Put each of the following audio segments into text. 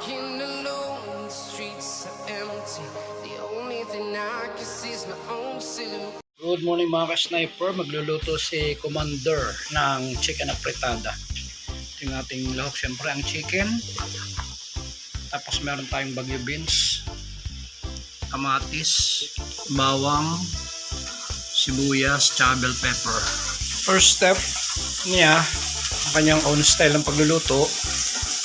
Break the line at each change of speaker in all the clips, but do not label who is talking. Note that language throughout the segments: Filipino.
Walking alone, the streets are empty. The only thing I can see is my own silhouette.
Good morning mga ka-sniper. Magluluto si Commander ng chicken apretada. Ito yung ating lahok. Siyempre ang chicken. Tapos meron tayong bagyo beans. Kamatis. Bawang. Sibuyas. Tsaka pepper. First step niya, ang kanyang own style ng pagluluto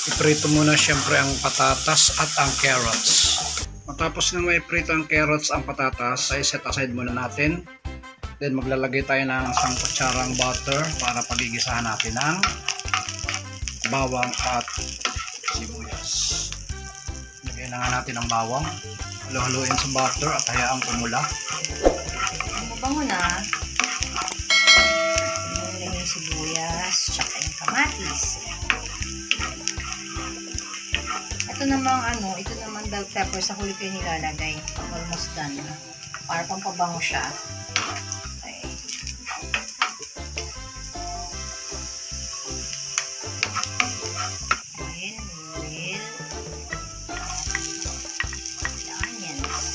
iprito muna siyempre ang patatas at ang carrots. Matapos na may prito ang carrots, ang patatas, ay set aside muna natin. Then maglalagay tayo ng isang kutsarang butter para pagigisahan natin ng bawang at sibuyas. Lagyan na nga natin ang bawang. Halo-haluin sa butter at hayaang kumula.
Mabango na. Namang ano, ito naman bell pepper sa huli ko nilalagay. Almost done na. Para pampabango siya. Okay. Ayan, oil. The onions.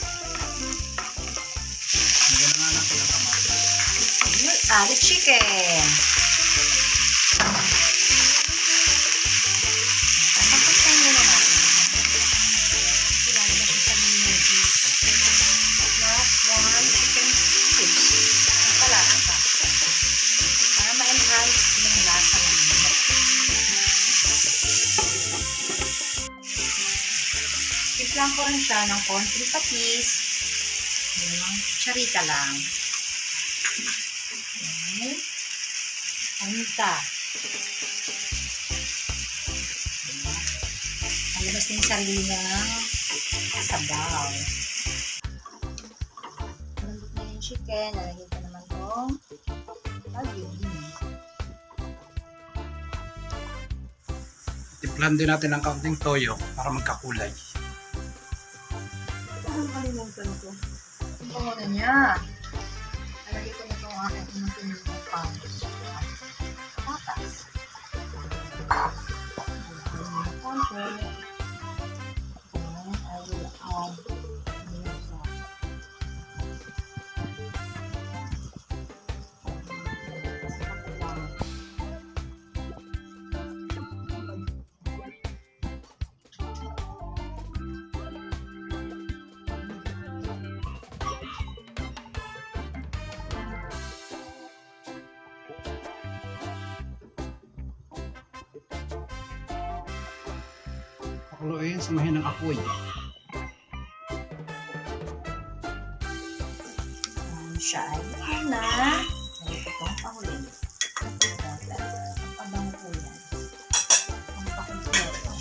Ah, the chicken. Tiplang ko rin siya ng konting patis. Yung charita lang. Okay. Anita. Diba? Malabas na yung sarili niya ng sabaw. Malambot na yung chicken. Nalagyan ko naman itong.
Tiplan din natin ang kaunting toyo para magkakulay.
Parang kalimutan ko. Ang bango niya. Nalagyan ko na itong aking inutunin ng pang. Patas. Konti.
Pakuluin sa mahinang apoy.
Um, siya ay na. Nalito ko ang pahulin. Ang pabango po yan. Ang pakumpleto.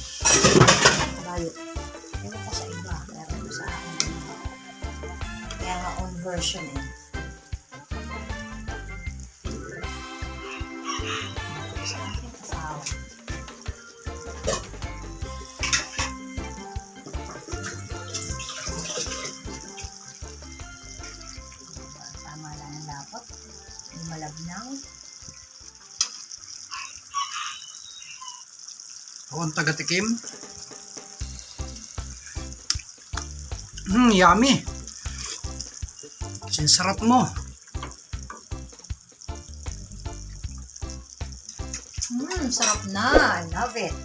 Bayo. Ewan ko sa iba. Pero ito sa akin. Kaya nga own version eh. Sa asawa. Malabnaw.
Ako ang taga-tikim. Hmm, yummy. Sinsarap mo.
Mmm, sarap na. I love it.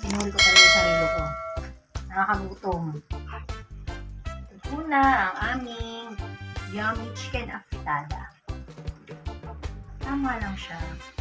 Pinuli ko talaga yung sarili ko. Nakakagutom. Ito na ang aming yummy chicken afritada. Tama lang siya.